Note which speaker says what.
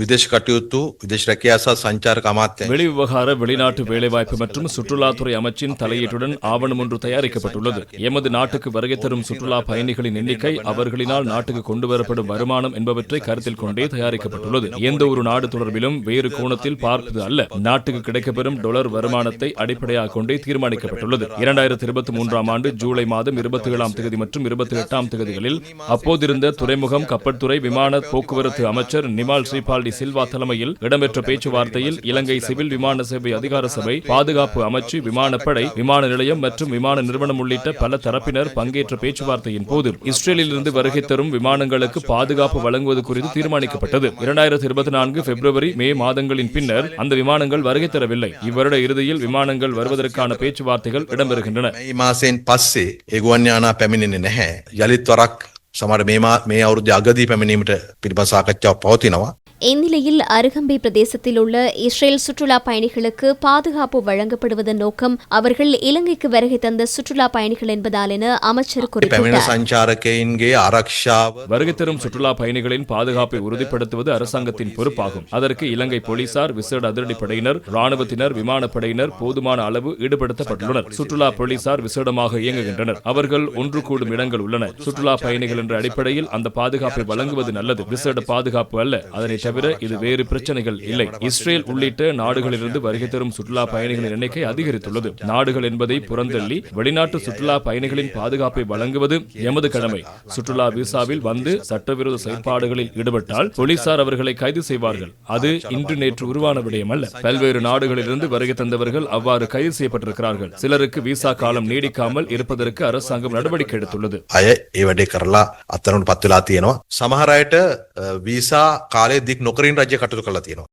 Speaker 1: விதேஷ் கட்டியுத்து விதேஷ் ரக்கியாசா வெளி
Speaker 2: விவகார வெளிநாட்டு வேலைவாய்ப்பு மற்றும் சுற்றுலாத்துறை அமைச்சின் தலையீட்டுடன் ஆவணம் ஒன்று தயாரிக்கப்பட்டுள்ளது. எமது நாட்டுக்கு வருகை தரும் சுற்றுலா பயணிகளின் எண்ணிக்கை அவர்களினால் நாட்டுக்கு கொண்டுவரப்படும் வருமானம் என்பவற்றை கருத்தில் கொண்டே தயாரிக்கப்பட்டுள்ளது. எந்த ஒரு நாடு தொடர்பிலும் வேறு கோணத்தில் பார்ப்பது அல்ல. நாட்டுக்கு கிடைக்கப்பெறும் டொலர் வருமானத்தை அடிப்படையாக கொண்டே தீர்மானிக்கப்பட்டுள்ளது. இரண்டாயிரத்தி இருபத்தி மூன்றாம் ஆண்டு ஜூலை மாதம் இருபத்தி ஏழாம் தேதி மற்றும் இருபத்தி எட்டாம் தேதிகளில் அப்போதிருந்த துறைமுகம் கப்பல்துறை விமான போக்குவரத்து அமைச்சர் நிமால் ஸ்ரீபால் ஸ்ரீபால்டி சில்வா தலைமையில் இடம்பெற்ற பேச்சுவார்த்தையில் இலங்கை சிவில் விமான சேவை அதிகார சபை பாதுகாப்பு அமைச்சு விமானப்படை விமான நிலையம் மற்றும் விமான நிறுவனம் உள்ளிட்ட பல தரப்பினர் பங்கேற்ற பேச்சுவார்த்தையின் போது இஸ்ரேலிலிருந்து வருகை தரும் விமானங்களுக்கு பாதுகாப்பு வழங்குவது குறித்து தீர்மானிக்கப்பட்டது இரண்டாயிரத்தி இருபத்தி நான்கு பிப்ரவரி மே மாதங்களின் பின்னர் அந்த விமானங்கள் வருகை தரவில்லை இவ்வருட இறுதியில் விமானங்கள் வருவதற்கான பேச்சுவார்த்தைகள் இடம்பெறுகின்றன
Speaker 1: මේ මාසයෙන් පස්සේ ඒ ගුවන් යානා පැමිණෙන්නේ නැහැ. යළිත් වරක් සමහර මේ මා- මේ අවුරුද්දේ අගදී පැමිණීමට පිළිබඳ සාකච්ඡාවක් පවතිනවා.
Speaker 3: இந்நிலையில் அருகம்பை பிரதேசத்தில் உள்ள இஸ்ரேல் சுற்றுலா பயணிகளுக்கு பாதுகாப்பு வழங்கப்படுவதன் நோக்கம் அவர்கள் இலங்கைக்கு வருகை தந்த சுற்றுலா பயணிகள் என்பதால் என அமைச்சர் குறிப்பிட்டார்.
Speaker 2: வருகை தரும் சுற்றுலா பயணிகளின் பாதுகாப்பை உறுதிப்படுத்துவது அரசாங்கத்தின் பொறுப்பாகும். அதற்கு இலங்கை போலீசார் விசேட அதிரடி படையினர் ராணுவத்தினர் விமானப்படையினர் போதுமான அளவு ஈடுபடுத்தப்பட்டுள்ளனர். சுற்றுலா போலீசார் விசேடமாக இயங்குகின்றனர். அவர்கள் ஒன்று கூடும் இடங்கள் உள்ளன. சுற்றுலா பயணிகள் என்ற அடிப்படையில் அந்த பாதுகாப்பை வழங்குவது நல்லது. விசேட பாதுகாப்பு அல்ல. அதனை தவிர இது வேறு பிரச்சனைகள் இல்லை. இஸ்ரேல் உள்ளிட்ட நாடுகளிலிருந்து வருகை தரும் சுற்றுலா பயணிகளின் எண்ணிக்கை அதிகரித்துள்ளது. நாடுகள் என்பதை புறந்தள்ளி வெளிநாட்டு சுற்றுலா பயணிகளின் பாதுகாப்பை வழங்குவது எமது கடமை. சுற்றுலா விசாவில் வந்து சட்டவிரோத செயற்பாடுகளில் ஈடுபட்டால் போலீசார் அவர்களை கைது செய்வார்கள். அது இன்று நேற்று உருவான விடயம் அல்ல பல்வேறு நாடுகளிலிருந்து வருகை தந்தவர்கள் அவ்வாறு கைது செய்யப்பட்டிருக்கிறார்கள். சிலருக்கு விசா காலம் நீடிக்காமல் இருப்பதற்கு அரசாங்கம் நடவடிக்கை எடுத்துள்ளது.
Speaker 1: சமஹராயிட்ட වීසා කාලය දික් නොකරින් රජය කටතු කලා තියෙනවා.